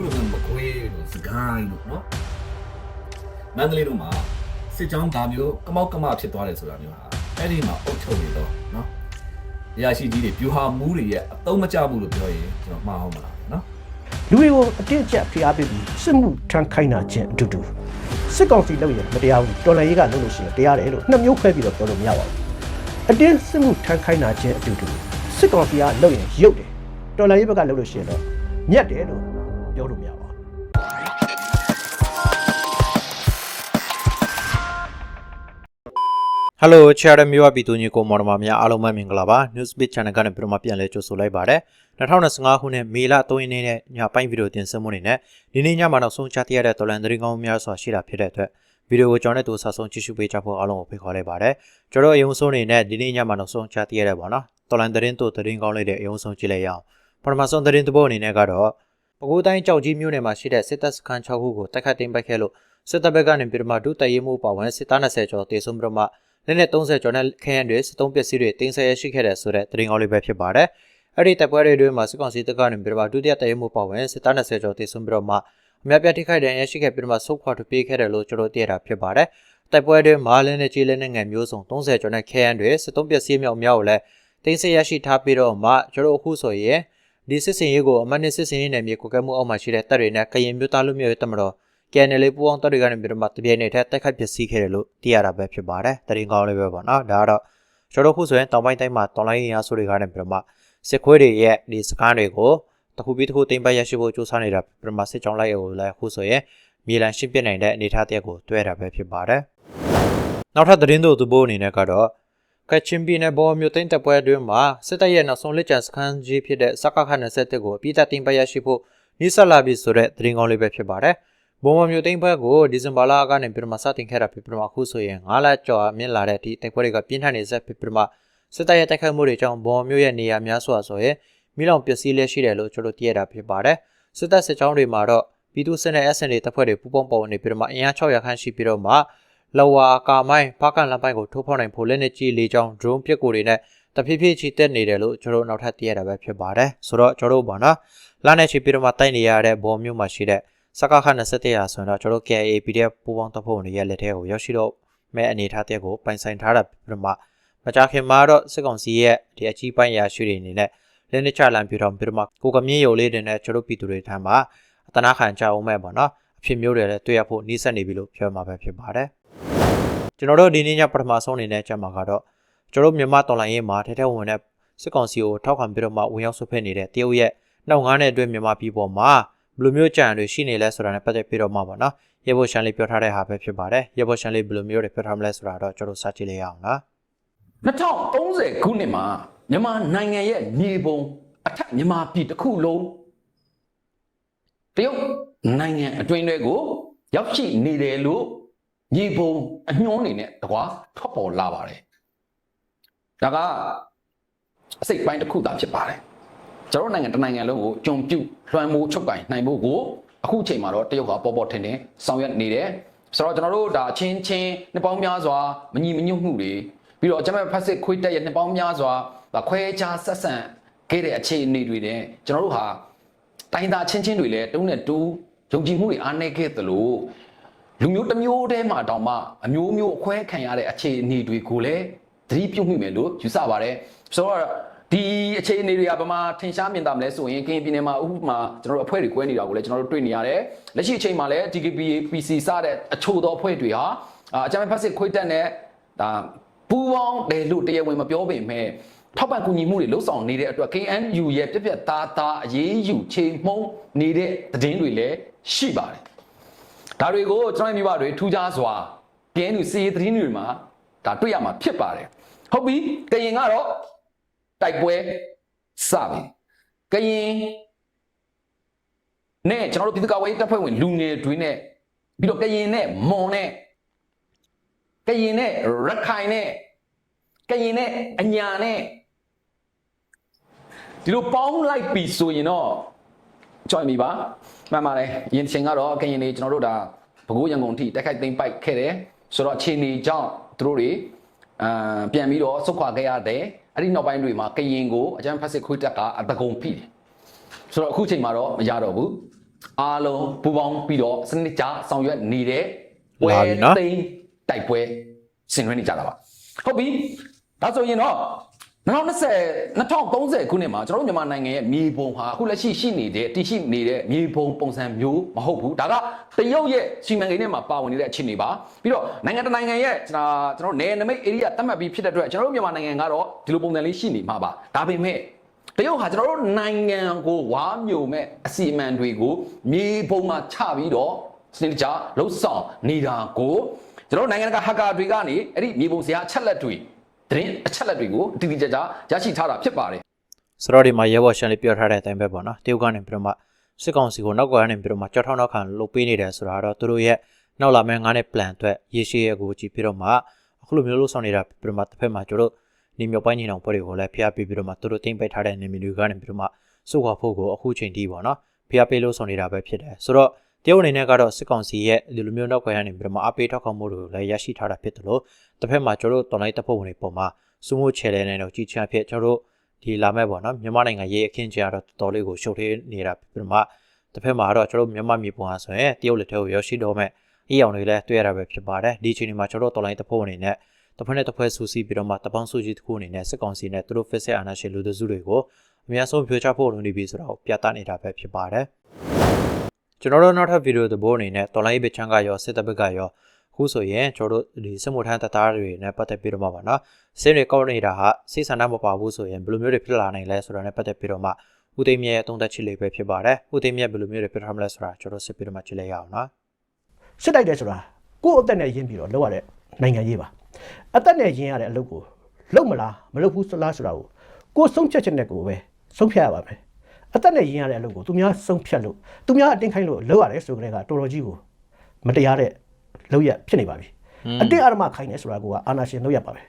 ခုလိုမျိုးမကွေးလို့စကိုင်းလို့နော်မန္တလေးတို့မှာစစ်ကြောင်းဒါမျိုးကမောက်ကမဖြစ်သွားတယ်ဆိုတာမျိုးဟာအဲ့ဒီမှာအုတ်ချုပ်နေတော့နော်ရရှိကြီးတွေပြူဟာမူးတွေရဲ့အတုံးမကျဘူးလို့ပြောရင်ကျွန်တော်မှားအောင်မလားနော်လူတွေကိုအတင်းအကျပ်ဖိအားပေးပြီးစစ်မှုထမ်းခိုင်းတာချင်းအတူတူစစ်ကောင်စီလုပ်ရင်မတရားဘူးတော်လှန်ရေးကလုပ်လို့ရှိရင်တရားတယ်လို့နှစ်မျိုးခွဲပြီးတော့ပြောလို့မရပါဘူးအတင်းစစ်မှုထမ်းခိုင်းတာချင်းအတူတူစစ်ကောင်စီကလုပ်ရင်ရုပ်တယ်တော်လှန်ရေးဘက်ကလုပ်လို့ရှိရင်တော့ညက်တယ်လို့ ပြောလို့မရပါဘူးဟယ်လိုချာရမျိုးအပီတူညီကိုမော်ဒမာများအားလုံးပဲမင်္ဂလာပါ Newsbeat Channel ကနေပြန်မပြန်လဲကြိုဆိုလိုက်ပါတယ်2025ခုနှစ်မေလ3ရက်နေ့နဲ့ညပိုင်းဗီဒီယိုတင်ဆက်မှုနေနဲ့ဒီနေ့ညမှာနောက်ဆုံးချတိရတဲ့တော်လန်သတင်းကောင်းများစွာရှိတာဖြစ်တဲ့အတွက်ဗီဒီယိုကိုကျွန်တော်နဲ့တူဆဆုံးကြည့်ရှုပေးကြဖို့အားလုံးကိုဖိတ်ခေါ်လိုက်ပါတယ်ကျွန်တော်အယုံဆုံးနေနဲ့ဒီနေ့ညမှာနောက်ဆုံးချတိရတဲ့ပေါ့နော်တော်လန်သတင်းတို့သတင်းကောင်းလေးတွေအယုံဆုံးကြည့်လိုက်ရအောင်ပထမဆုံးသတင်းတစ်ပုဒ်အနေနဲ့ကတော့ ပဲခူးတိုင်းကြောက်ကြီးမြို့နယ်မှာရှိတဲ့စစ်တပ်စခန်း6ခုကိုတိုက်ခတ်သိမ်းပိုက်ခဲ့လို့စစ်တပ်ဘက်ကနေပြည်တော်ဒုတရေးမှုပါဝင်စစ်သား20ကျော်တေဆုံးပြီးတော့မှလက်နဲ့30ကျော်နဲ့ခရမ်းတွေစတုံးပစ္စည်းတွေတင်ဆက်ရရှိခဲ့တဲ့ဆိုတဲ့သတင်းကောင်းလေးပဲဖြစ်ပါတယ်။အဲ့ဒီတပ်ပွဲတွေအတွင်းမှာစစ်ကောင်စီတပ်ကနေပြီးတော့ဒုတိယတရဲမှုပါဝင်စစ်သား20ကျော်တည်ဆုံပြီးတော့မှအများပြထိခိုက်တဲ့ရရှိခဲ့ပြီးတော့မှဆုတ်ခွာထွက်ပြေးခဲ့တယ်လို့ကျွန်တော်သိရတာဖြစ်ပါတယ်။တပ်ပွဲတွေမှာလင်းနဲ့ကြီးလင်းနဲ့ငယ်မျိုးစုံ30ကျော်နဲ့ခရမ်းတွေစတုံးပစ္စည်းမြောက်မြောက်ကိုလည်းတင်ဆက်ရရှိထားပြီးတော့မှကျွန်တော်အခုဆိုရင် ဒီစစ်စင်ရေးကိုအမတ်နဲ့စစ်စင်ရေးနယ်မြေကိုကဲမှုအောက်မှာရှိတဲ့တပ်တွေနဲ့ကရင်မျိုးသားလူမျိုးရဲ့တပ်မတော် KNL ပူအောင်တပ်တွေကနေပြီးတော့မှတပြိုင်နက်တည်းတိုက်ခိုက်ပစ္စည်းခဲ့တယ်လို့သိရတာပဲဖြစ်ပါတယ်။တရင်ကောင်းလေးပဲပေါ့နော်။ဒါကတော့ကျွန်တော်ခုဆိုရင်တောင်ပိုင်းတိုင်းမှာတောင်လိုင်းရင်အားစုတွေကနေပြီးတော့မှစစ်ခွေးတွေရဲ့ဒီစကားတွေကိုတခုပြီးတခုတင်ပတ်ရရှိဖို့စူးစမ်းနေတာပြီးတော့မှစစ်ကြောင်းလိုက်ကိုလည်းခုဆိုရင်မြေလံရှင်းပြနိုင်တဲ့အနေအထားတစ်ရပ်ကိုတွေ့ရတာပဲဖြစ်ပါတယ်။နောက်ထပ်သတင်းတို့သူပို့အနေနဲ့ကတော့ ကချင်ပြည်နယ်ဘော်မြို့သိန်းတပ်ပွဲအတွင်းမှာစစ်တပ်ရဲ့နောက်ဆုံးလက်ကျန်စခန်းကြီးဖြစ်တဲ့စကခ27ကိုအပြစ်တင်ပတ်ရရှိဖို့နှိစက်လာပြီဆိုတဲ့သတင်းကောင်းလေးပဲဖြစ်ပါတယ်။ဘုံမမျိုးသိန်းဘက်ကိုဒီဇင်ဘာလကနေပြည်တော်မှာစတင်ခဲ့တာဖြစ်ပြီးတော့အခုဆိုရင်9လကျော်မြင့်လာတဲ့ဒီတိုက်ပွဲတွေကပြင်းထန်နေဆက်ဖြစ်ပြီးတော့စစ်တပ်ရဲ့တိုက်ခိုက်မှုတွေကြောင့်ဘုံမျိုးရဲ့နေရာများစွာဆိုရင်မိလောင်ပျက်စီးလျက်ရှိတယ်လို့ကျွန်တော်သိရတာဖြစ်ပါတယ်စစ်တပ်စစ်ကြောင်းတွေမှာတော့ပြည်သူစစ်နဲ့ SN တွေတပ်ဖွဲ့တွေပူးပေါင်းပါဝင်နေပြီးတော့အင်အား600ခန့်ရှိပြီးတော့မှ လဝါကာမိုင်းဖားကန်လမ်းပိုင်းကိုထိုးဖောက်နိုင်ဖို့လက်နက်ကြီးလေးချောင်း drone ပစ်ကိုတွေနဲ့တဖြည်းဖြည်းချီတက်နေတယ်လို့ကျွန်တော်နောက်ထပ်သိရတာပဲဖြစ်ပါတယ်ဆိုတော့ကျွန်တော်တို့ပေါ့နော်လာနဲ့ချီပြီးတော့မှတိုက်နေရတဲ့ဘုံမျိုးမှာရှိတဲ့စကခ27ရာဆိုရင်တော့ကျွန်တော်တို့ KA PDF ပူပေါင်းတပ်ဖွဲ့တွေရဲ့လက်ထဲကိုရောက်ရှိတော့မဲ့အနေအထားတဲ့ကိုပိုင်ဆိုင်ထားတာပြမမကြခင်မှာတော့စစ်ကောင်စီရဲ့ဒီအကြီးပိုင်းရာရှိတွေအနေနဲ့လက်နက်ချလန်ပြတော့ပြမကိုကမြင့်ရုံလေးတွေနဲ့ကျွန်တော်ပြည်သူတွေထမ်းမှာအတနာခံကြအောင်မဲ့ပေါ့နော်အဖြစ်မျိုးတွေလည်းတွေ့ရဖို့နှီးစက်နေပြီလို့ပြောမှာပဲဖြစ်ပါတယ် ကျွန်တော်တို့ဒီနေ့ညပထမဆုံးအနေနဲ့ကြမှာကတော့ကျွန်တော်မြန်မာတော်လိုင်းရေးမှာထဲထဲဝင်တဲ့စစ်ကောင်စီကိုထောက်ခံပြီးတော့မှဝင်ရောက်ဆွဖက်နေတဲ့တရုတ်ရဲ့နောက်ငားတဲ့အတွင်းမြန်မာပြည်ပေါ်မှာဘယ်လိုမျိုးကြံတွေရှိနေလဲဆိုတာနဲ့ပတ်သက်ပြီးတော့မှပေါ့နော်ရေဘော်ရှန်လေးပြောထားတဲ့ဟာပဲဖြစ်ပါတယ်ရေဘော်ရှန်လေးဘယ်လိုမျိုးတွေပြောထားမလဲဆိုတာတော့ကျွန်တော်စကြည့်လိုက်ရအောင်နော်2030ခုနှစ်မှာမြန်မာနိုင်ငံရဲ့မြေပုံအထက်မြန်မာပြည်တစ်ခုလုံးတရုတ်နိုင်ငံအတွင်းတွေကိုရောက်ရှိနေတယ်လို့ မြေပုံအညွှန်းနေနဲ့တကွာထွက်ပေါ်လာပါတယ်ဒါကအစိတ်ပိုင်းတစ်ခုသာဖြစ်ပါတယ်ကျွန်တော်တို့နိုင်ငံတစ်နိုင်ငံလုံးကိုကြုံပြုတ်လွှမ်းမိုးချုပ်ကင်နိုင်ဖို့ကိုအခုချိန်မှာတော့တရုတ်ကပေါ်ပေါ်ထင်ထင်ဆောင်ရွက်နေတယ်ဆိုတော့ကျွန်တော်တို့ဒါချင်းချင်းနှစ်ပေါင်းများစွာမညီမညွတ်မှုတွေပြီးတော့ကျွန်တော်ဖက်စစ်ခွေးတက်ရဲ့နှစ်ပေါင်းများစွာဒါခွဲခြားဆက်ဆံခဲ့တဲ့အခြေအနေတွေနဲ့ကျွန်တော်တို့ဟာတိုင်းသားချင်းချင်းတွေလည်းတုံးနဲ့တူယုံကြည်မှုတွေအားနည်းခဲ့သလို လူမျိုးတစ်မျိုးတည်းမှာတောင်မှအမျိုးမျိုးအခွဲခံရတဲ့အခြေအနေတွေကိုလည်းသတိပြုမိမယ်လို့ယူဆပါတယ်ဆိုတော့ဒီအခြေအနေတွေကဘာမှထင်ရှားမြင်သာမလဲဆိုရင်ကရင်ပြည်နယ်မှာဥပမာကျွန်တော်တို့အဖွဲ့တွေကွဲနေတာကိုလည်းကျွန်တော်တို့တွေ့နေရတယ်လက်ရှိအချိန်မှာလည်း DKP PC စတဲ့အချို့သောအဖွဲ့တွေဟာအာအကြမ်းဖက်စစ်ခွေးတက်တဲ့ဒါပူပေါင်းတယ်လို့တရားဝင်မပြောပေမဲ့ထောက်ပံ့ကူညီမှုတွေလှုပ်ဆောင်နေတဲ့အတွက် KNU ရဲ့ပြက်ပြက်သားသားအရေးယူချိန်မှုန်းနေတဲ့သတင်းတွေလည်းရှိပါတယ် ဒါတွေကိုကျွန်တော်မိဘတွေထူးခြားစွာ KNU စီရေးသတင်းတွေမှာဒါတွေ့ရမှာဖြစ်ပါတယ်ဟုတ်ပြီကရင်ကတော့တိုက်ပွဲစပြီကရင်နဲ့ကျွန်တော်တို့ပြည်သူ့ကာကွယ်ရေးတပ်ဖွဲ့ဝင်လူငယ်တွေနဲ့ပြီးတော့ကရင်နဲ့မွန်နဲ့ကရင်နဲ့ရခိုင်နဲ့ကရင်နဲ့အညာနဲ့ဒီလိုပေါင်းလိုက်ပြီဆိုရင်တော့ ကြွိုင်ပြီပါမှန်ပါတယ်ယင်ချိန်ကတော့ကရင်နေကျွန်တော်တို့ဒါဘကိုးရန်ကုန်ထိတက်ခိုက်သိမ့်ပိုက်ခဲ့တယ်ဆိုတော့အခြေအနေကြောင့်သူတို့တွေအာပြန်ပြီးတော့ဆုတ်ခွာခဲ့ရတယ်အဲ့ဒီနောက်ပိုင်းတွေမှာကရင်ကိုအကျန်းဖက်စစ်ခွေးတက်ကအတကုံဖိတယ်ဆိုတော့အခုချိန်မှာတော့မရတော့ဘူးအားလုံးပူပေါင်းပြီးတော့စနစ်ကျဆောင်ရွက်နေတဲ့ပွဲလာပြီနော်သိမ်းတိုက်ပွဲဆင်နွှဲနေကြတာပါဟုတ်ပြီဒါဆိုရင်တော့ 2020 2030ခုနှစ်မှာကျွန်တော်တို့မြန်မာနိုင်ငံရဲ့မြေပုံဟာအခုလက်ရှိရှိနေတဲ့တည်ရှိနေတဲ့မြေပုံပုံစံမျိုးမဟုတ်ဘူးဒါကတရုတ်ရဲ့စီမံကိန်းထဲမှာပါဝင်နေတဲ့အခြေအနေပါပြီးတော့နိုင်ငံတစ်နိုင်ငံရဲ့ကျွန်တော်ကျွန်တော်နယ်နိမိတ် area သတ်မှတ်ပြီးဖြစ်တဲ့အတွက်ကျွန်တော်တို့မြန်မာနိုင်ငံကတော့ဒီလိုပုံစံလေးရှိနေမှာပါဒါပေမဲ့တရုတ်ဟာကျွန်တော်တို့နိုင်ငံကိုဝါမျိုးမဲ့အစီအမံတွေကိုမြေပုံမှာချပြီးတော့စနစ်တကျလှုပ်ဆောင်နေတာကိုကျွန်တော်တို့နိုင်ငံတကာဟက်ကာတွေကနေအဲ့ဒီမြေပုံစရာအချက်လက်တွေ သတင်းအချက်လက်တွေကိုအတိအကျကျရရှိထားတာဖြစ်ပါတယ်ဆိုတော့ဒီမှာရဲဘော်ရှန်လေးပြောထားတဲ့အတိုင်းပဲပေါ့နော်တရုတ်ကနေပြီးတော့မှစစ်ကောင်စီကိုနောက်ကနေပြီးတော့မှကြောက်ထောက်နောက်ခံလုပ်ပေးနေတယ်ဆိုတာကတော့သူတို့ရဲ့နောက်လာမယ့်ငါးနဲ့ plan အတွက်ရေရှည်ရဲ့ကိုကြည့်ပြီးတော့မှအခုလိုမျိုးလို့ဆောင်နေတာပြီးတော့မှတစ်ဖက်မှာကျတို့နေမြောက်ပိုင်းညီနောင်ဖွဲ့တွေကိုလည်းဖျားပေးပြီးတော့မှသူတို့တင်ပိတ်ထားတဲ့နေမြေတွေကနေပြီးတော့မှစုခွာဖို့ကိုအခုချိန်ထိပေါ့နော်ဖျားပေးလို့ဆောင်နေတာပဲဖြစ်တယ်ဆိုတော့ တရုတ်အနေနဲ့ကတော့စစ်ကောင်စီရဲ့ဒီလိုမျိုးနောက်ခွဲကနေပြီးတော့မှအပေးထောက်ခံမှုတွေကိုလည်းရရှိထားတာဖြစ်တယ်လို့တစ်ဖက်မှာကျတို့တော်လိုက်တပ်ဖွဲ့ဝင်တွေပုံမှာစုမှုချဲလဲနေတော့ကြီးချမ်းဖြစ်ကျတို့ဒီလာမဲ့ပေါ့နော်မြန်မာနိုင်ငံရေးအခင်းကျတော့တော်တော်လေးကိုရှုပ်ထွေးနေတာပြမတစ်ဖက်မှာတော့ကျွန်တော်တို့မြန်မာမြေပုံဟာဆိုရင်တရုတ်လက်ထဲကိုရောက်ရှိတော့မဲ့အေးအောင်တွေလည်းတွေ့ရတာပဲဖြစ်ပါတယ်ဒီအချိန်ဒီမှာကျွန်တော်တို့တော်လိုင်းတစ်ဖို့အနေနဲ့တစ်ဖက်နဲ့တစ်ဖက်ဆူစီပြီးတော့မှတပေါင်းစုကြီးတစ်ခုအနေနဲ့စစ်ကောင်စီနဲ့သူတို့ဖက်ဆက်အာဏာရှင်လူသူစုတွေကိုအများဆုံးပြောချဖို့လုပ်နေပြီဆိုတာကိုပြသနေတာပဲဖြစ်ပါတယ် ကျွန်တော်တို့နောက်ထပ်ဗီဒီယိုသဘောအနေနဲ့တော်လိုင်းဘစ်ချန်ကရောစစ်တပ်ဘက်ကရောအခုဆိုရင်ကျွန်တော်တို့ဒီစစ်မှုထမ်းတပ်သားတွေနဲ့ပတ်သက်ပြီးတော့မှပါနော်စင်းတွေကောက်နေတာဟာစိတ်ဆန္ဒမပါဘူးဆိုရင်ဘယ်လိုမျိုးတွေဖြစ်လာနိုင်လဲဆိုတာနဲ့ပတ်သက်ပြီးတော့မှဦးသိမ်းမြတ်ရဲ့သုံးသက်ချစ်လေးပဲဖြစ်ပါတယ်ဦးသိမ်းမြတ်ဘယ်လိုမျိုးတွေဖြစ်ထားမလဲဆိုတာကျွန်တော်စစ်ပြီးတော့မှကြည့်လိုက်ရအောင်နော်စစ်တိုက်တယ်ဆိုတာကိုယ့်အသက်နဲ့ရင်းပြီးတော့လုပ်ရတဲ့နိုင်ငံရေးပါအသက်နဲ့ရင်းရတဲ့အလုပ်ကိုလုပ်မလားမလုပ်ဘူးဆိုလားဆိုတာကိုကိုယ်ဆုံးဖြတ်ချက်နဲ့ကိုယ်ပဲဆုံးဖြတ်ရပါမယ် အသက်နဲ့ရင်းရတဲ့အလုပ်ကိုသူများဆုံးဖြတ်လို့သူများအတင်းခိုင်းလို့လုပ်ရတယ်ဆိုကြတဲ့ကတော်တော်ကြီးကိုမတရားတဲ့လုပ်ရဖြစ်နေပါပြီအတင်းအာရမခိုင်းနေဆိုတာကအာနာရှင်လုပ်ရပါပဲ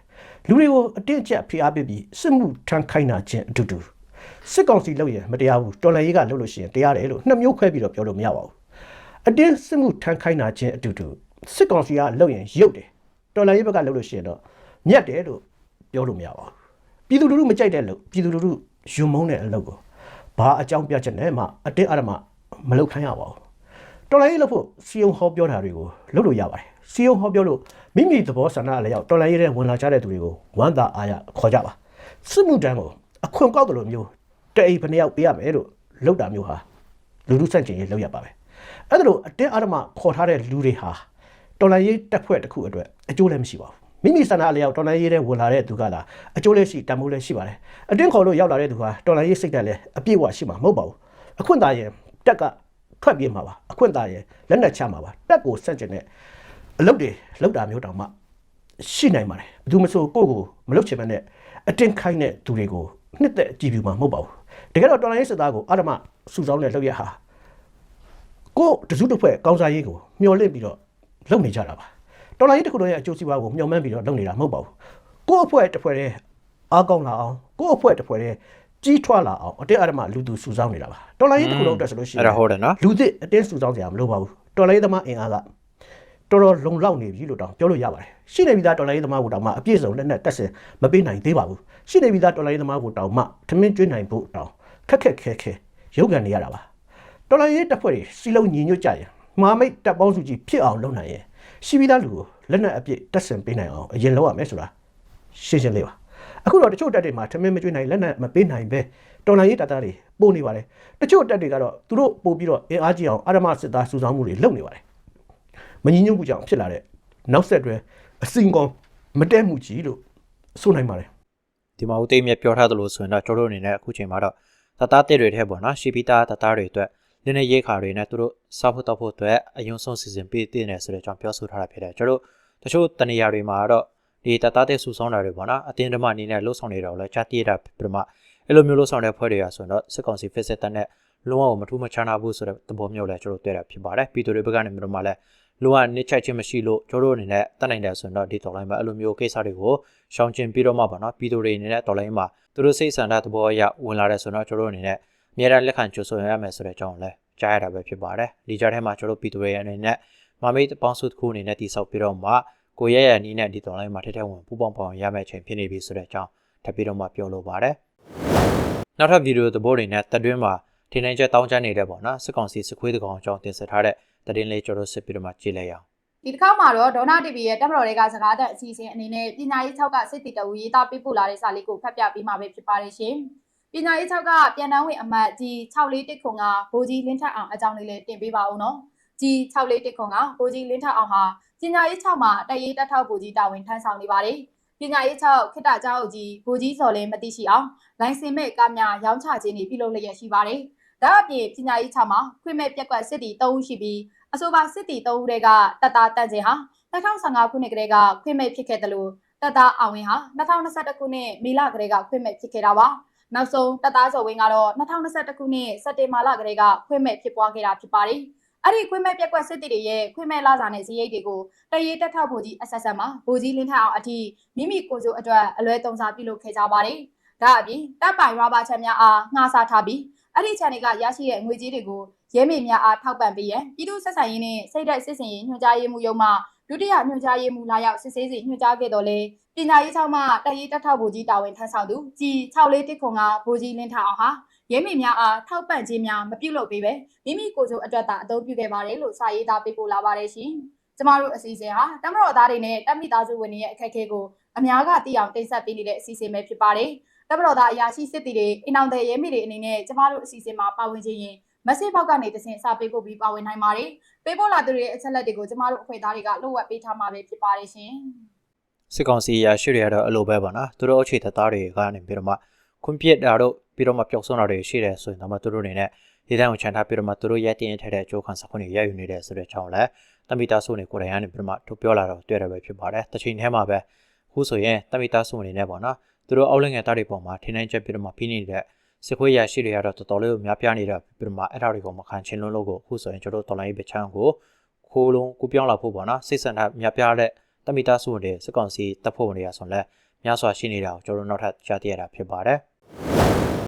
လူတွေကိုအတင်းအကျပ်ဖိအားပေးပြီးစစ်မှုထမ်းခိုင်းတာချင်းအတူတူစစ်ကောင်စီလုပ်ရင်မတရားဘူးတော်လှန်ရေးကလုပ်လို့ရှိရင်တရားတယ်လို့နှစ်မျိုးခွဲပြီးတော့ပြောလို့မရပါဘူးအတင်းစစ်မှုထမ်းခိုင်းတာချင်းအတူတူစစ်ကောင်စီကလုပ်ရင်ရုပ်တယ်တော်လိုင်းရေးဘက်ကလုပ်လို့ရှိရင်တော့မြတ်တယ်လို့ပြောလို့မရပါဘူးပြည်သူလူထုမကြိုက်တဲ့လို့ပြည်သူလူထုယွံမုန်းတဲ့အလုပ်ကို ဘာအကြောင်းပြချက်နဲ့မှအတင်းအဓမ္မမလုပ်ခိုင်းရပါဘူးတော်လိုင်းရေးလုပ်ဖို့စီယုံဟောပြောတာတွေကိုလုပ်လို့ရပါတယ်စီယုံဟောပြောလို့မိမိသဘောဆန္ဒအလျောက်တော်လိုင်းရေးတဲ့ဝင်လာကြတဲ့သူတွေကိုဝမ်းသာအားရခေါ်ကြပါစစ်မှုတန်းကိုအခွင့်ကောက်တယ်လို့မျိုးတအိမ်ဘယ်နှယောက်ပေးရမယ်လို့လုပ်တာမျိုးဟာလူထုစန့်ကျင်ရေးလုပ်ရပါပဲအဲ့ဒါလို့အတင်းအဓမ္မခေါ်ထားတဲ့လူတွေဟာတော်လန်ရေးတက်ဖွဲ့တစ်ခုအတွက်အကျိုးလည်းမရှိပါဘူး မိမိဆန္ဒအလျောက်တော်လန်ရေးတဲ့ဝင်လာတဲ့သူကလာအကျိုးလည်းရှိတန်ဖိုးလည်းရှိပါတယ်အတင်းခေါ်လို့ရောက်လာတဲ့သူဟာတော်လန်ရေးစိတ်ဓာတ်လည်းအပြည့်အဝရှိမှာမဟုတ်ပါဘူးအခွင့်အာဏာရင်တက်ကထွက်ပြေးမှာပါအခွင့်အာဏာရင်လက်နက်ချမှာပါတက်ကိုစန့်ကျင်တဲ့အလုပ်တွေလုပ်တာမျိုးတောင်မှရှိနိုင်ပါတယ်ဘယ်သူမဆိုကိုယ့်ကိုမလုပ်ချင်မနဲ့အတင်းခိုင်းတဲ့သူတွေကိုနှစ်သက်ကြည့်ပြမှာမဟုတ်ပါဘူးတကယ်တော့တော်လိုင်းရေးစစ်သားကိုအာဓမ္မစုဆောင်းတဲ့လုပ်ရဟာကိုယ်တစုတစ်ဖွဲ့ကောင်းစားရေးကိုမျှော်လင့်ပြီးတော့လုပ်နေကြတာပါ တော်လိုင်းရေးတစ်ခုလုံးရဲ့အကျိုးစီးပွားကိုမျှော်မှန်းပြီးတော့လုပ်နေတာမဟုတ်ပါဘူးကိုယ့်အဖွဲ့တစ်ဖွဲ့တည်းအားကောင်းလာအောင်ကိုယ့်အဖွဲ့တစ်ဖွဲ့တည်းကြီးထွားလာအောင်အတင်းအဓမ္မလူသူစုဆောင်းနေတာပါတော်လိုင်းရေးတစ်ခုလုံးအတွက်ဆိုလို့ရှိရအဲ့င်ဒါဟုတ်တယ်နော်လူသစ်အတင်းစုဆောင်းစရာမလိုပါဘူးတော်လိုင်းရေးသမားအင်အားကတော်တော်လုံလောက်နေပြီလို့တောင်ပြောလို့ရပါတယ်ရှိနေပြီသားတော်လိုင်းရေးသမားကိုတောင်မှအပြည့်စုံလက်နက်တက်စင်မပေးနိုင်သေးပါဘူးရှိနေပြီသားတော်လိုင်းရေးသမားကိုတောင်မှထမင်းကျွေးနိုင်ဖို့တောင်ခက်ခက်ခဲခဲရုပ်ကန်နေရတာပါတော်လိုင်းရေးတပ်ဖွဲ့တွေစီလုံးညီညွတ်ကြရင်မဟာမိတ်တပ်ပေါင်းစုကြီးဖြစ်အောင်လုပ်နိုင်ရင် ရှိပြီးသားလူကိုလက်နက်အပြည့်တက်ဆင်ပေးနိုင်အောင်အရင်လုပ်ရမယ်ဆိုတာရှင်းရှင်းလေးပါအခုတော့တချို့တပ်တွေမှာထမင်းမကျွေးနိုင်လက်နက်မပေးနိုင်ပဲတော်လိုင်းရေးတပ်သားတွေပို့နေပါတယ်တချို့တပ်တွေကတော့သူတို့ပို့ပြီးတော့အင်အားကြီးအောင်အာရမစစ်သားစုဆောင်းမှုတွေလုပ်နေပါတယ်မညီညွတ်မှုကြောင့်ဖြစ်လာတဲ့နောက်ဆက်တွဲအစင်ကောင်မတဲမှုကြီးလို့ဆိုနိုင်ပါတယ်ဒီမှာဦးသိမ်းမြတ်ပြောထားသလိုဆိုရင်တော့ကျွန်တော်တို့အနေနဲ့အခုချိန်မှာတော့တသားတစ်တွေထဲပေါ့နော်ရှီပီတာတသားတွေအတွက် လင်းနေရေးခါတွေနဲ့သူတို့စားဖို့တောက်ဖို့အတွက်အယုံဆုံးစီစဉ်ပေးတင်တယ်ဆိုတဲ့အကြောင်းပြောဆိုထားတာဖြစ်တယ်ကျွန်တော်တို့တချို့တနေရာတွေမှာတော့ဒီတသားတဲ့ဆူဆောင်းတာတွေပေါ့နော်အတင်းဓမ္မအနေနဲ့လှုပ်ဆောင်နေတာကိုလည်းကြားသိရတာပြမအဲ့လိုမျိုးလှုပ်ဆောင်တဲ့ဖွဲ့တွေကဆိုတော့စစ်ကောင်စီဖက်စစ်တပ်နဲ့လုံးဝမထူးမခြားနာဘူးဆိုတဲ့သဘောမျိုးလည်းကျွန်တော်တွေ့တာဖြစ်ပါတယ်ပြည်သူတွေဘက်ကနေမျိုးမှလည်းလုံးဝနစ်ချိုက်ခြင်းမရှိလို့ကျွန်တော်တို့အနေနဲ့တတ်နိုင်တယ်ဆိုရင်တော့ဒီတော်လိုင်းမှာအဲ့လိုမျိုးကိစ္စတွေကိုရှောင်ကျဉ်ပြီးတော့မှပေါ့နော်ပြည်သူတွေအနေနဲ့တော်လိုင်းမှာသူတို့စိတ်ဆန္ဒသဘောအရဝင်လာတဲ့ဆိုတော့ကျွန်တော်တို့အနေနဲ့ အများအားလက်ခံကြိုဆိုရမယ်ဆိုတဲ့အကြောင်းလည်းကြားရတာပဲဖြစ်ပါတယ်ဒီကြားထဲမှာကျွန်တော်တို့ပြည်သူတွေအနေနဲ့မမိတ်ပေါင်းစုတစ်ခုအနေနဲ့တည်ဆောက်ပြီးတော့မှကိုရဲရနီးနဲ့ဒီတော်လိုင်းမှာထထဝင်ပူပေါင်းပေါင်းရမယ့်အချိန်ဖြစ်နေပြီဆိုတဲ့အကြောင်းထပ်ပြီးတော့မှပြောလိုပါတယ်နောက်ထပ်ဗီဒီယိုသဘောတွေနဲ့တက်တွင်းမှာထင်းနှိုင်းချက်တောင်းချနေတဲ့ပေါ့နော်စစ်ကောင်စီစစ်ခွေးတကောင်အကြောင်းတင်ဆက်ထားတဲ့သတင်းလေးကျွန်တော်စစ်ပြီးတော့မှကြည့်လိုက်ရအောင်ဒီတစ်ခါမှာတော့ဒေါနာ TV ရဲ့တက်မတော်တွေကစကားသက်အစီအစဉ်အနေနဲ့ပညာရေး6ကစစ်တီတဝူရေးသားပေးပို့လာတဲ့စာလေးကိုဖတ်ပြပေးမှာပဲဖြစ်ပါတယ်ရှင်။ ပညာရေး6ကပြန်တန်းဝင်အမတ်ကြီး6419ခွန်ကဘိုးကြီးလင်းထက်အောင်အကြောင်းလေးလေးတင်ပေးပါဦးနော်။ကြီး6419ခွန်ကဘိုးကြီးလင်းထက်အောင်ဟာပညာရေး6မှာတရေးတက်ထောက်ဘိုးကြီးတာဝန်ထမ်းဆောင်နေပါတယ်။ပညာရေး6ခိတ္တเจ้าအုပ်ကြီးဘိုးကြီးစော်လင်းမသိရှိအောင်လိုင်စင်မဲ့ကားများရောင်းချခြင်းတွေပြုလုပ်လျက်ရှိပါတယ်။ဒါအပြင်ပညာရေး6မှာခွင့်မဲ့ပြက်ကွက်စစ်တီ3ဦးရှိပြီးအဆိုပါစစ်တီ3ဦးတွေကတပ်သားတန့်ခြင်းဟာ2015ခုနှစ်ကတည်းကခွင့်မဲ့ဖြစ်ခဲ့တယ်လို့တပ်သားအောင်ဝင်းဟာ2021ခုနှစ်မေလကတည်းကခွင့်မဲ့ဖြစ်ခဲ့တာပါ နောက်ဆုံးတပ်သားစော်ဝင်းကတော့2021ခုနှစ်စက်တင်ဘာလကတည်းကခွင့်မဲ့ဖြစ်ပွားခဲ့တာဖြစ်ပါတယ်အဲ့ဒီခွင့်မဲ့ပြက်ကွက်စစ်တီတွေရဲ့ခွင့်မဲ့လာစာနဲ့ဇီးရိတ်တွေကိုတရေးတက်ထောက်ဖို့ကြီးအဆက်ဆက်မှာဗိုလ်ကြီးလင်းထအောင်အထိမိမိကိုယ်စုအတွက်အလွဲသုံးစားပြုလုပ်ခဲ့ကြပါတယ်ဒါအပြင်တပ်ပိုင်ရဘာချက်များအားငှားစားထားပြီးအဲ့ဒီ channel ကရရှိတဲ့ငွေကြေးတွေကိုရဲမေများအားထောက်ပံ့ပေးရန်ပြည်သူ့ဆက်ဆံရေးနဲ့စိတ်ဓာတ်စစ်စင်ရေးညွှန်ကြားရေးမှူးရုံးမှဒုတိယညွှန်ကြားရေးမှူးလာရောက်စစ်ဆေးစီညွှန်ကြားခဲ့တော်လဲ ပညာရေးချောင်းမှတရေးတက်ထောက်ဖို့ကြီးတာဝန်ထမ်းဆောင်သူကြီး64တစ်ခွန်ကဘိုးကြီးလင်းထအောင်ဟာရဲမေများအားထောက်ပံ့ခြင်းများမပြုလုပ်ပေးပဲမိမိကိုယ်စုအတွက်သာအသုံးပြုခဲ့ပါတယ်လို့စာရေးသားပေးပို့လာပါတယ်ရှင်ကျမတို့အစီအစဉ်ဟာတမတော်သားတွေနဲ့တပ်မိသားစုဝင်တွေရဲ့အခက်အခဲကိုအများကသိအောင်တင်ဆက်ပေးနေတဲ့အစီအစဉ်ပဲဖြစ်ပါတယ်တမတော်သားအရာရှိစစ်တီတွေအင်အောင်တဲ့ရဲမေတွေအနေနဲ့ကျမတို့အစီအစဉ်မှာပါဝင်ခြင်းရင်မက်ဆေ့ဘောက်ကနေတဆင့်စာပေးပို့ပြီးပါဝင်နိုင်ပါတယ်။ပေးပို့လာသူတွေရဲ့အချက်လက်တွေကိုကျမတို့အဖွဲ့သားတွေကလိုဝက်ပေးထားမှာပဲဖြစ်ပါတယ်ရှင်။ စစ်ကောင်စီရရှိတွေကတော့အလိုပဲပါနော်သူတို့အခြေသက်သားတွေကနေပြီးတော့မှခွန်ပြစ်တာတို့ပြီးတော့မှပျောက်ဆုံးတာတွေရှိတယ်ဆိုရင်တော့မှသူတို့အနေနဲ့ဒီတိုင်းကိုခြံထားပြီးတော့မှသူတို့ရက်တင်ထက်တဲ့အကျိုးခံစားခွင့်တွေရယူနေတယ်ဆိုတဲ့အကြောင်းလဲတမိသားစုနေကိုယ်တိုင်ကနေပြီးတော့မှထုတ်ပြောလာတော့တွေ့ရပဲဖြစ်ပါတယ်တစ်ချိန်တည်းမှာပဲခုဆိုရင်တမိသားစုအနေနဲ့ပေါ့နော်သူတို့အောက်လငယ်သားတွေပေါ်မှာထင်းနှိုင်းချက်ပြီးတော့မှဖိနေတဲ့စစ်ခွေးရရှိတွေကတော့တော်တော်လေးကိုများပြားနေတာပြီးတော့မှအဲ့ဒါတွေကိုမခံချင်လို့လို့ကိုခုဆိုရင်ကျွန်တော်တော်လိုင်းပဲချမ်းကိုခိုးလုံးကိုပြောင်းလာဖို့ပေါ့နော်စိတ်ဆန္ဒများပြားတဲ့ တမိသားစုတွေစစ်ကောင်စီတပ်ဖွဲ့ဝင်တွေကဆိုရင်လည်းများစွာရှိနေတာကိုကျွန်တော်တို့နောက်ထပ်ကြားသိရတာဖြစ်ပါတယ်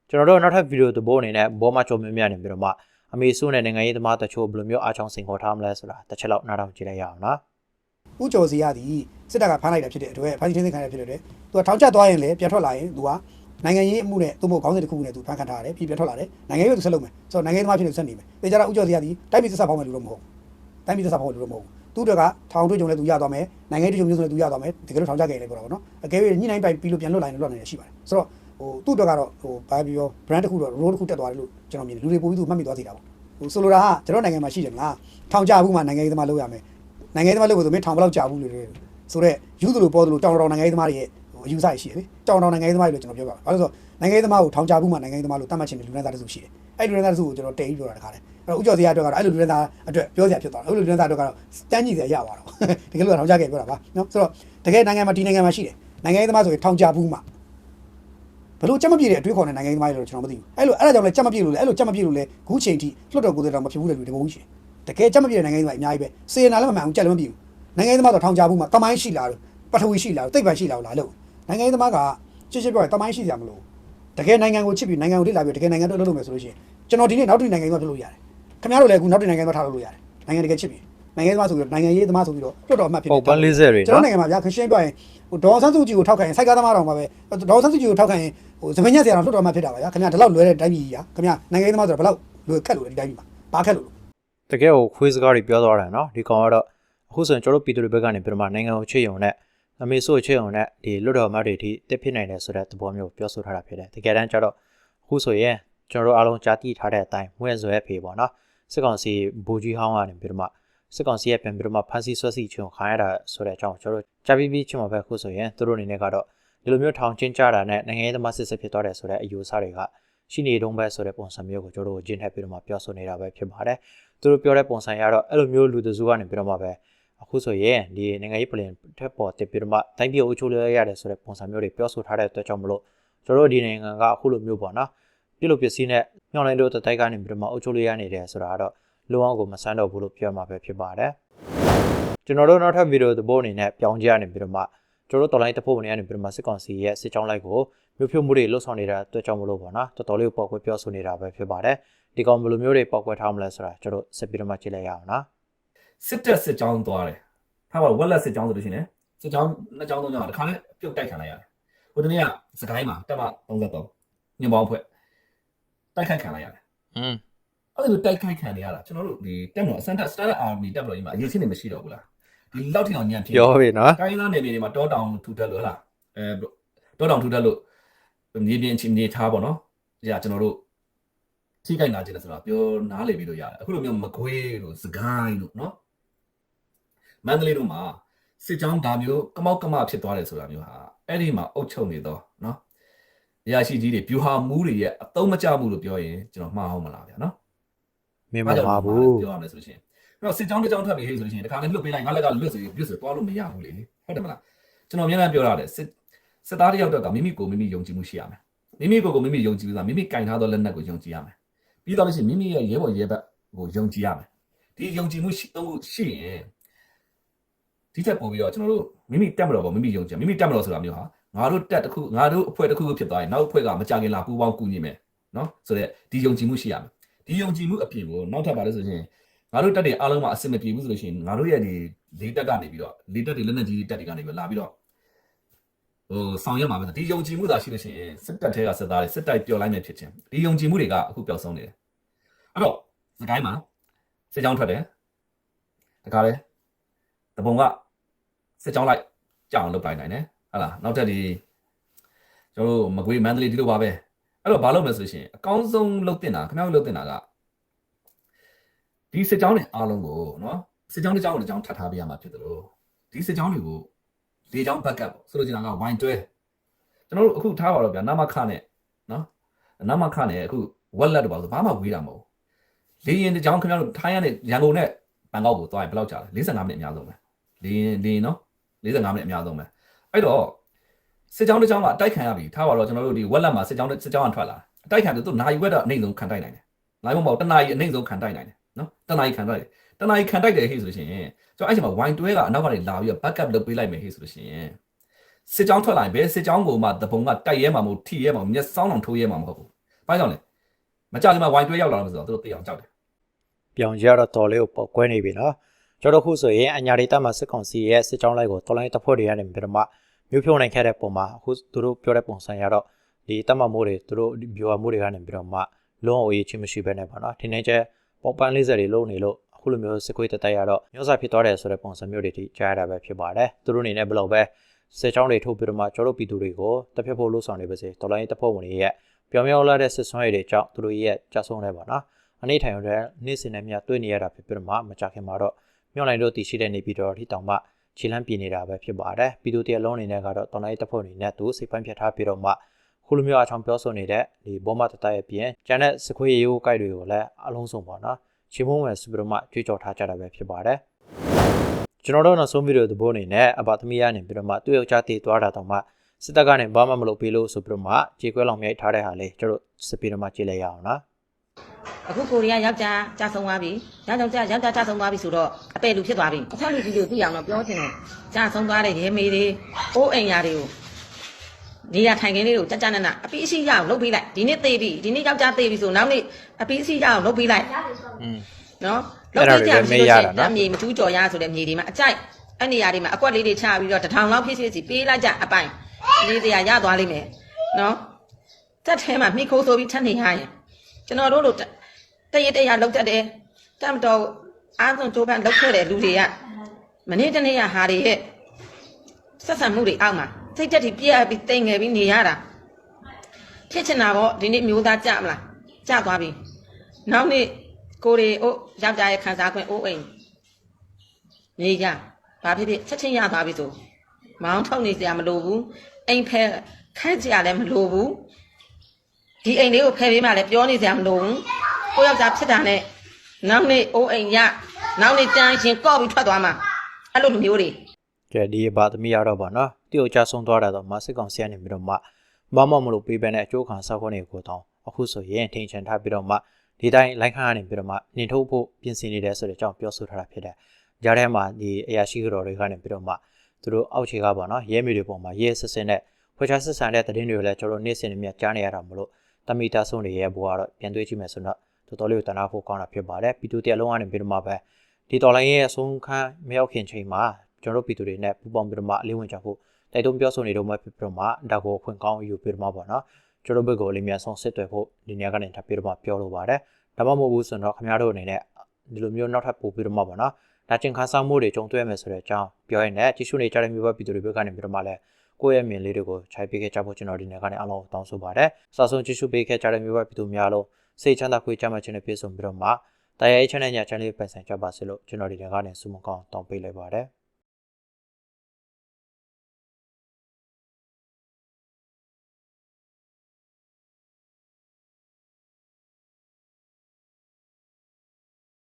ကျွန်တော်တို့နောက်ထပ်ဗီဒီယိုသဘောအနေနဲ့ဘောမချုံမြမြနေပြီးတော့မှအမေစုနဲ့နိုင်ငံရေးသမားတချို့ဘယ်လိုမျိုးအားချောင်းစင်ခေါ်ထားမလဲဆိုတာတစ်ချက်လောက်နားထောင်ကြည့်လိုက်ရအောင်နော်ဦးကျော်စီရသည်စစ်တပ်ကဖမ်းလိုက်တာဖြစ်တဲ့အတွက်ဖမ်းဆီးထိန်းသိမ်းခံရတာဖြစ်တဲ့အတွက်သူကထောင်ကျသွားရင်လည်းပြန်ထွက်လာရင်သူကနိုင်ငံရေးအမှုနဲ့သူ့မို့ခေါင်းစဉ်တစ်ခုနဲ့သူဖမ်းခံထားရတယ်ပြီးပြန်ထွက်လာတယ်နိုင်ငံရေးကိုသူဆက်လုပ်မယ်ဆိုတော့နိုင်ငံရေးသမားဖြစ်နေဆက်နေမယ်တေချာတာဦးကျော်စီရသည်တိုက်ပြည်သက်ဆက်ဖောင်းမယ်လို့တော့မဟုတ်တိုက်ပြည်သက်ဆက်ဖောင်းမယ်လို့တော့မဟုတ် သူတို့ကထောင်တွေ့ကြုံနဲ့သူရသွားမယ်နိုင်ငံရေးတွေ့ကြုံမျိုးဆိုလည်းသူရသွားမယ်တကယ်လို့ထောင်ကျခဲ့ရင်လည်းပြောတာပေါ့နော်အကယ်၍ညှိနှိုင်းပိုင်ပြီးလို့ပြန်လွတ်လာရင်လွတ်နိုင်ရရှိပါတယ်ဆိုတော့ဟိုသူ့အတွက်ကတော့ဟိုဘာပြော brand တစ်ခုတော့ role တစ်ခုတက်သွားတယ်လို့ကျွန်တော်မြင်တယ်လူတွေပို့ပြီးသူမှတ်မိသွားသေးတာပေါ့ဟိုဆိုလိုတာကကျွန်တော်နိုင်ငံမှာရှိတယ်မလားထောင်ကျဘူးမှနိုင်ငံရေးသမားလုပ်ရမယ်နိုင်ငံရေးသမားလုပ်ဖို့ဆိုမင်းထောင်ဘယ်လောက်ကြာဘူးလို့လေဆိုတော့ယူသလိုပေါ်သလိုတောင်တောင်နိုင်ငံရေးသမားတွေရဲ့ဟိုအယူဆရှိတယ်လေတောင်တောင်နိုင်ငံရေးသမားတွေလို့ကျွန်တော်ပြောပါဘာလို့လဲဆိုတော့နိုင်ငံရေးသမားကိုထောင်ချမှုမှာနိုင်ငံရေးသမားလို့တတ်မှတ်ခြင်းနဲ့လူနည်းသားတစုရှိတယ်အဲ့လူနည်းသားတစုကိုကျွန်တော်တိတ်ပြီးပြောတာတခါတည်း အဲ့တော့ဥကျော်စရာအတွက်ကတော့အဲ့လိုလူနည်းသားအတွက်ပြောစရာဖြစ်သွားတယ်အဲ့လိုလူနည်းသားအတွက်ကတော့တန်းကြီးစရာရသွားတော့တကယ်လို့ထောင်ချခဲ့ပြောတာပါနော်ဆိုတော့တကယ်နိုင်ငံမှာဒီနိုင်ငံမှာရှိတယ်နိုင်ငံရေးသမားဆိုရင်ထောင်ချမှုမှာဘလို့ကြက်မပြည့်တဲ့အတွေးခေါ်တဲ့နိုင်ငံရေးသမားတွေလို့ကျွန်တော်မသိဘူးအဲ့လိုအဲ့ဒါကြောင့်လည်းကြက်မပြည့်လို့လေအဲ့လိုကြက်မပြည့်လို့လေခုချိန်ထိလွတ်တော်ကိုယ်တော်မဖြစ်ဘူးလေလူတဘုံရှိတယ်တကယ်ကြက်မပြည့်တဲ့နိုင်ငံရေးသမားအများကြီးပဲစေရနာလည်းမမှန်ဘူးကြက်လည်းမပြည့်ဘူးနိုင်ငံရေးသမားဆိုထောင်ချမှုမှာတမိုင်းရှိလာလို့ပထဝီရှိလာသိပ်ပံရှိလာလို့လာလို့နိုင်ငံရေးသမားကချစ်ချစ်ပြောရင်တမိုင်းရှိကြမလို့တကယ်နိုင်ငံကိုချစ်ပြီးနိုင်ငံကိုလေ့လာပြီးတကယ်နိုင်ငံတို့လုပ်လို့မယ်ဆိုလို့ရှိရင်ကျွန်တော်ဒီနေ့နောက်တစ်နိုင်ငံမှာလုပ်လို့ရတယ် ခင်ဗျားတို့လည်းအခုနောက်တစ်နိုင်ငံမှာထားလို့လို့ရတယ်နိုင်ငံတကယ်ချစ်ပြီးနိုင်ငံရေးသမားဆိုပြီးတော့နိုင်ငံရေးသမားဆိုပြီးတော့လွတ်တော်အမှတ်ဖြစ်ပုံပန်း40တွေကျွန်နော်တော်နိုင်ငံမှာဗျာခရှင်းပြောရင်ဟိုဒေါ်ဆန်းစုကြည်ကိုထောက်ခံရင်စိုက်ကားသမားတော်မှာပဲဒေါ်ဆန်းစုကြည်ကိုထောက်ခံရင်ဟိုသပင်းညက်ဆရာတော်လွတ်တော်အမှတ်ဖြစ်တာပါဗျာခင်ဗျာဒီလောက်လွယ်တဲ့တိုင်းပြည်ကြီးဟာခင်ဗျာနိုင်ငံရေးသမားဆိုတော့ဘယ်လောက်လွယ်ခက်လို့လဲဒီတိုင်းပြည်မှာဘာခက်လို့တကယ်ကိုခွေးစကားတွေပြောသွားတယ်နော်ဒီကောင်ကတော့အခုဆိုရင်ကျွန်တော်တို့ပြည်သူတွေဘက်ကနေပြီးတော့မှနိုင်ငံကိုချစ်ရုံနဲ့အမေစုကိုချစ်ရုံနဲ့ဒီလွတ်တော်မတ်တွေအထိတက်ဖြစ်နိုင်တယ်ဆိုတဲ့သဘောမျိုးပြောဆိုထားတာဖြစ်တယ်တကယ်တမ်းကျတော့အခုဆိုရင်ကျွန်တော်တို့အားလုံးကြားသိထားတဲ့အတိုင်းမွေးဆွဲဖေပေါ့နော် စစ်ကောင်စီဘူကြီးဟောင်းကနေပြီးတော့မှစစ်ကောင်စီရဲ့ပြန်ပြီးတော့မှဖမ်းဆီးဆွဲဆီချုံခံရတာဆိုတဲ့အကြောင်းကျွန်တော်တို့ကြားပြီးပြီးချင်းမှာပဲအခုဆိုရင်သူတို့အနေနဲ့ကတော့ဒီလိုမျိုးထောင်ချင်းကြတာနဲ့နိုင်ငံရေးသမားစစ်စစ်ဖြစ်သွားတယ်ဆိုတဲ့အယူအဆတွေကရှိနေတုံးပဲဆိုတဲ့ပုံစံမျိုးကိုကျွန်တော်တို့ကျင်းထက်ပြီးတော့မှပြောဆိုနေတာပဲဖြစ်ပါတယ်သူတို့ပြောတဲ့ပုံစံရတော့အဲ့လိုမျိုးလူတစုကနေပြီးတော့မှပဲအခုဆိုရင်ဒီနိုင်ငံရေးပလင်ထက်ပေါ်တက်ပြီးတော့မှတိုင်းပြည်အုပ်ချုပ်လို့ရတယ်ဆိုတဲ့ပုံစံမျိုးတွေပြောဆိုထားတဲ့အတွက်ကြောင့်မလို့ကျွန်တော်တို့ဒီနိုင်ငံကအခုလိုမျိုးပေါ့နော် ပြုလုပ်ပစ္စည်းနဲ့ညှောင်းလိုင်းတို့တိုက်ကနေပြီးတော့မှအုပ်ချုပ်လို့ရနေတယ်ဆိုတာကတော့လုံးဝကိုမဆန်းတော့ဘူးလို့ပြောမှာပဲဖြစ်ပါတယ်ကျွန်တော်တို့နောက်ထပ်ဗီဒီယိုသဘောအနေနဲ့ပြောင်းကြရနေပြီးတော့မှကျွန်တော်တို့တော်လိုင်းတစ်ဖို့အနေနဲ့ပြီးတော့မှစစ်ကောင်စီရဲ့စစ်ကြောင်းလိုက်ကိုမြို့ဖြို့မှုတွေလှုပ်ဆောင်နေတာအတွက်ကြောင့်မလို့ပေါ့နော်တော်တော်လေးကိုပေါက်ကွဲပြောဆိုနေတာပဲဖြစ်ပါတယ်ဒီကောင်ဘယ်လိုမျိုးတွေပေါက်ကွဲထားမလဲဆိုတာကျွန်တော်ဆက်ပြီးတော့မှကြည့်လိုက်ရအောင်နော်စစ်တက်စစ်ကြောင်းသွားတယ်ဟာပါဝက်လက်စစ်ကြောင်းဆိုလို့ရှိရင်စစ်ကြောင်းနှစ်ကြောင်းသုံးကြောင်းတခါနဲ့ပြုတ်တိုက်ခံလိုက်ရတယ်ဟိုတနေ့ကစကိုင်းမှာတက်မ33ညင်ပေါင်းဖွဲ့ တိုက်ခိုက်ခံလိုက်ရတယ်อืมအဲ့လိုတိုက်ခိုက်ခံနေရတာကျွန်တော်တို့ဒီတက်မလို့အစန်တက်စတာအာမီတက်မလို့ဒီမှာအရေးချင်းနေမရှိတော့ဘူးလားဒီလောက်ထိအောင်ညံ့ဖြစ်ပြောပြီနော်တိုင်းသားနယ်မြေတွေမှာတောတောင်ထူတက်လို့ဟလားအဲတောတောင်ထူတက်လို့မြေပြင်ချင်းနေထားပေါ့နော်။ကြာကျွန်တော်တို့ထိခိုက်လာခြင်းလဲဆိုတော့ပြောနားလေပြီးလို့ရတယ်အခုလိုမျိုးမကွေးလို့စကိုင်းလို့နော်မန္တလေးတို့မှာစစ်ကြောင်းဒါမျိုးကမောက်ကမဖြစ်သွားတယ်ဆိုတာမျိုးဟာအဲ့ဒီမှာအုပ်ချုပ်နေတော့နော်။ ရရှိကြီးတွေဗျူဟာမူးတွေရဲ့အသုံးမကျမှုလို့ပြောရင်ကျွန်တော်မှားအောင်မလားဗျာနော်မင်းမပါဘူးပြောရမယ်ဆိုလို့ရှိရင်အဲ့တော့စစ်ကြောင်းတစ်ကြောင်းထွက်ပြီးဟေးဆိုလို့ရှိရင်တခါနဲ့လွတ်ပေးလိုက်ငါလက်ကလွတ်ဆိုပြီးပြစ်ဆိုသွားလို့မရဘူးလေဟုတ်တယ်မလားကျွန်တော်အများအားပြောရတယ်စစ်စစ်သားတစ်ယောက်တော့ကမိမိကိုမိမိယုံကြည်မှုရှိရမယ်မိမိကိုယ်ကိုမိမိယုံကြည်လို့မိမိကင်ထားသောလက်နက်ကိုယုံကြည်ရမယ်ပြီးတော့လို့ရှိရင်မိမိရဲ့ရဲဘော်ရဲဘက်ကိုယုံကြည်ရမယ်ဒီယုံကြည်မှုရှိတော့ရှိရင်ဒီချက်ပို့ပြီးတော့ကျွန်တော်တို့မိမိတက်မတော်ပေါ့မိမိယုံကြည်မိမိတက်မတော်ဆိုတာမျိုးဟာ ငါတို့တက်တစ်ခုငါတို့အဖွဲ့တစ်ခုခုဖြစ်သွားရင်နောက်အဖွဲ့ကမကြခင်လာပူပေါင်းကူညီမယ်နော်ဆိုတော့ဒီယုံကြည်မှုရှိရမယ်ဒီယုံကြည်မှုအပြင်ကိုနောက်ထပ်ပါလို့ဆိုရင်ငါတို့တက်တွေအားလုံးမှာအဆင်မပြေဘူးဆိုလို့ရှိရင်ငါတို့ရဲ့ဒီလေးတက်ကနေပြီးတော့လေးတက်တွေလက်နက်ကြီးတက်တွေကနေပြီးလာပြီးတော့ဟိုဆောင်ရွက်မှာပဲဒီယုံကြည်မှုသာရှိလို့ရှိရင်စစ်တပ်ထဲကစစ်သားတွေစစ်တိုက်ပျော်လိုက်မယ်ဖြစ်ချင်းဒီယုံကြည်မှုတွေကအခုပျောက်ဆုံးနေတယ်အဲ့တော့စကိုင်းမှာစစ်ကြောင်းထွက်တယ်တခါလေတပုံကစစ်ကြောင်းလိုက်ကြောက်အောင်လုပ်လိုက်နိုင်တယ် ဟုတ်လားနောက်ထပ်ဒီကျွန်တော်တို့မကွေးမန္တလေးဒီလိုပါပဲအဲ့တော့ဘာလုပ်မလဲဆိုလို့ရှိရင်အကောင်းဆုံးလုပ်တင်တာခင်ဗျားတို့လုပ်တင်တာကဒီစစ်ကြောင်းတွေအားလုံးကိုနော်စစ်ကြောင်းတစ်ကြောင်းတစ်ကြောင်းထပ်ထားပေးရမှာဖြစ်တယ်လို့ဒီစစ်ကြောင်းတွေကိုလေကြောင်း backup ပေါ့ဆိုလိုချင်တာက wine တွဲကျွန်တော်တို့အခုထားပါတော့ဗျာနမခနဲ့နော်နမခနဲ့အခုဝက်လက်တော့ပါဆိုဘာမှဝေးတာမဟုတ်လေရင်တစ်ကြောင်းခင်ဗျားတို့ထိုင်းရနဲ့ရန်ကုန်နဲ့ဘန်ကောက်ကိုသွားရင်ဘယ်လောက်ကြာလဲ45မိနစ်အများဆုံးပဲလေရင်လေရင်နော်45မိနစ်အများဆုံးပဲ အဲ့တော့စစ်ကြောင်းတစ်ကြောင်းကအတိုက်ခံရပြီထားပါတော့ကျွန်တော်တို့ဒီဝက်လက်မှာစစ်ကြောင်းစစ်ကြောင်းကထွက်လာအတိုက်ခံတယ်သူနိုင်ဝက်တော့အနှိမ့်ဆုံးခံတိုက်နိုင်တယ်နိုင်မပေါ့တနာရီအနှိမ့်ဆုံးခံတိုက်နိုင်တယ်နော်တနားကြီးခံတိုက်တယ်တနားကြီးခံတိုက်တယ်ဟေ့ဆိုလို့ရှိရင်ကျွန်တော်အဲ့ချိန်မှာ wine တွဲကအနောက်ကနေလာပြီးတော့ backup လုပ်ပေးလိုက်မယ်ဟေ့ဆိုလို့ရှိရင်စစ်ကြောင်းထွက်လာရင်ဘယ်စစ်ကြောင်းကိုမှတပုံကတိုက်ရဲမှာမဟုတ်ထိရဲမှာမဟုတ်မျက်စောင်းအောင်ထိုးရဲမှာမဟုတ်ဘူး။ဘာကြောင့်လဲ။မကြခင်မှာ wine တွဲရောက်လာလို့ဆိုတော့သူတို့သိအောင်ကြောက်တယ်ပြောင်ကြီးကတော့တော်လေးကိုပေါက်ကွဲနေပြီနော်ကျွန်တော်ခုဆိုရင်အညာဒေတာမှာစစ်ကောင်စီရဲ့စစ်ကြောင်းလိုက်ကိုတော်လိုင်းတပ်ဖွဲ့တွေကနေပြီးတော့ မှမြို့ဖြုံနိုင်ခဲ့တဲ့ပုံမှာအခုသူတို့ပြောတဲ့ပုံစံရတော့ဒီတပ်မမိုးတွေသူတို့ဘီဝါမိုးတွေကနေပြီးတော့မှလုံးဝအရေးချင်းမရှိဘဲနဲ့ပေါ့နော်ထင်းနေကျပေါပန်း40တွေလုံးနေလို့အခုလိုမျိုးစစ်ခွေးတတိုက်ရတော့မျိုးစားဖြစ်သွားတယ်ဆိုတဲ့ပုံစံမျိုးတွေထိကြားရတာပဲဖြစ်ပါတယ်သူတို့အနေနဲ့ဘယ်လိုပဲစစ်ကြောင်းတွေထုတ်ပြီးတော့မှကျွန်တော်တို့ပြည်သူတွေကိုတပ်ဖြတ်ဖို့လှုံ့ဆော်နေပါစေတော်လိုင်းတပ်ဖွဲ့ဝင်တွေရဲ့ပြောင်ပြောင်လာတဲ့စစ်ဆွမ်းရည်တွေကြောင့်သူတို့ရဲ့ကြဆုံးနေပါနော်အနေထိုင်ရတဲ့နေ့စဉ်နဲ့မြတွေ့နေရတာဖြစ်ပြီးတော့မှမကြခင်မှာတော့မြောက်လိုင်းတို့တည်ရှိတဲ့နေပြည်တော်ထိတောင်မှ ခြေလမ်းပြင်နေတာပဲဖြစ်ပါတယ်ပြည်သူတရလုံးအနေနဲ့ကတော့တော်နိုင်တပ်ဖွဲ့အနေနဲ့သူစိတ်ပိုင်းဖြတ်ထားပြီးတော့မှခုလိုမျိုးအချောင်ပြောဆိုနေတဲ့ဒီဘောမတတရဲ့ပြင်ကျန်တဲ့စခွေးရိုးကိုက်တွေကိုလည်းအလုံးစုံပါနော်ချေမုံဝယ်စပြီးတော့မှကြွေးကြော်ထားကြတာပဲဖြစ်ပါတယ်ကျွန်တော်တို့နောက်ဆုံးဗီဒီယိုသဘောအနေနဲ့အဘသမီးရနေပြီးတော့မှသူ့ယောက်ျားတည်သွားတာတောင်မှစစ်တပ်ကနေဘာမှမလုပ်ပေးလို့ဆိုပြီးတော့မှကြေကွဲလောင်မြိုက်ထားတဲ့ဟာလေးကျွန်တော်စစ်ပြီးတော့မှကြည့်လိုက်ရအောင်နော် အခုကိုရီးယားယောက်ျားကြာဆုံးသွားပြီ။ယောက်ျားကြာယောက်ျားကြာဆုံးသွားပြီဆိုတော့အပယ်လူဖြစ်သွားပြီ။အခြားလူကြီးတို့သိအောင်တော့ပြောချင်တယ်။ကြာဆုံးသွားတဲ့ရဲမေတွေအိုးအိမ်ယာတွေကိုနေရာထိုင်ခင်းလေးကိုကြကြနနအပီးအစီရအောင်လုပ်ပေးလိုက်။ဒီနေ့သေးပြီဒီနေ့ယောက်ျားသေးပြီဆိုနောက်နေ့အပီးအစီရအောင်လုပ်ပေးလိုက်อืม။နော်အဲ့ဒါတွေလည်းမေးရတာနော်အမြေမထူးကြော်ရဆိုတဲ့မြေတွေမှာအကြိုက်အဲ့နေရာတွေမှာအကွက်လေးတွေချပြီးတော့တထောင်လောက်ဖြစ်ဖြစ်စီပေးလိုက်ကြအပိုင်လေးတရားရသွားလိမ့်မယ်။နော်တက်ထဲမှာမိခိုးဆိုပြီးထပ်နေရရင် ကျွန်တော်တို့လိုတရတရလောက်တတ်တယ်တမ်တော်အားဆုံးကြိုးပမ်းလောက်ခဲ့တဲ့လူတွေကမနေ့တနေ့ကဟာတွေရဲ့ဆက်ဆံမှုတွေအောက်မှာစိတ်တက်ပြီးပြည့်ပြီးတိမ်ငယ်ပြီးနေရတာဖြစ်ချင်တာပေါ့ဒီနေ့မျိုးသားကြမလားကြသွားပြီနောက်နေ့ကိုရီအိုးယောက်ျားရဲ့ခံစား권အိုးအိမ်နေကြဘာဖြစ်ဖြစ်ချက်ချင်းရသွားပြီဆိုမောင်းထုတ်နေစရာမလိုဘူးအိမ်ဖဲခိုက်စရာလည်းမလိုဘူး ဒီအိမ်လေးကိုဖယ်ပေးမှလည်းပြောနေစရာမလိုဘူးကိုယောက်ျားဖြစ်တာနဲ့နောက်နေ့အိုးအိမ်ရနောက်နေ့တန်းရင်ကော့ပြီးထွက်သွားမှာအဲ့လိုလူမျိုးတွေကဲဒီဘာသမီးရတော့ပါနော်တယောက်ကြဆုံးသွားတာတော့မစစ်ကောင်ဆရာနေပြီးတော့မှမမမလို့ပေးပန်းတဲ့အကျိုးခံစောက်ခွင့်တွေကိုတောင်းအခုဆိုရင်ထိန်ချန်ထားပြီးတော့မှဒီတိုင်းလိုက်ခါကနေပြီးတော့မှနှင်ထုတ်ဖို့ပြင်ဆင်နေတယ်ဆိုတဲ့အကြောင်းပြောဆိုထားတာဖြစ်တယ်။ကြားထဲမှာဒီအရာရှိတော်တွေကနေပြီးတော့မှသူတို့အောက်ခြေကပေါ့နော်ရဲမေတွေပုံမှာရဲစစ်စစ်နဲ့ဖွေချစစ်ဆန်တဲ့သတင်းတွေကိုလည်းကျွန်တော်နေ့စဉ်နဲ့မြကြားနေရတာမလို့ တမီတာဆုံးတွေရဲ့ဘွားကတော့ပြန်တွေးကြည့်မယ်ဆိုတော့တော်တော်လေးကိုတနာဖို့ကောင်းတာဖြစ်ပါတယ်။ပြည်သူတရလုံးကနေပြီးတော့မှပဲဒီတော်လိုင်းရဲ့အဆုံးခန်းမရောက်ခင်ချိန်မှာကျွန်တော်တို့ပြည်သူတွေနဲ့ပူးပေါင်းပြီးတော့မှအလေးဝင်ကြဖို့တိုက်တွန်းပြောဆိုနေတော့မှဖြစ်ပြီးတော့မှဒါကိုခွင့်ကောင်းယူပြီးတော့မှပေါ့နော်ကျွန်တော်ဘက်ကိုအလေးမြန်ဆုံးစစ်တွေဖို့ဒီနေရာကနေထပ်ပြီးတော့မှပြောလိုပါတယ်ဒါမှမဟုတ်ဘူးဆိုတော့ခင်ဗျားတို့အနေနဲ့ဒီလိုမျိုးနောက်ထပ်ပို့ပြီးတော့မှပေါ့နော်ဒါချင်းခန်းဆောင်မှုတွေကြုံတွေ့ရမယ်ဆိုတဲ့အကြောင်းပြောရင်းနဲ့ကြီးစုနေကြတဲ့မျိုးပဲပြည်သူတွေဘက်ကနေပြီးတော့မှလည်း ကိုယ့်ရဲ့မြင်လေးတွေကိုခြိုက်ပေးခဲ့ကြဖို့ကျွန်တော်ဒီနေ့ကနေအလုံးတောင်းဆိုပါတယ်။စာဆုံးကြီးစုပေးခဲ့ကြတဲ့မျိုးပဲပြည်သူများလုံးစိတ်ချမ်းသာခွေးချမ်းသာခြင်းနဲ့ပြည့်စုံပြီးတော့မှတရားရေးချမ်းတဲ့ညချမ်းလေးပိုင်ဆိုင်ကြပါစေလို့ကျွန်တော်ဒီနေ့ကနေဆုမကောင်းတောင်းပေးလိုက်ပါတယ်။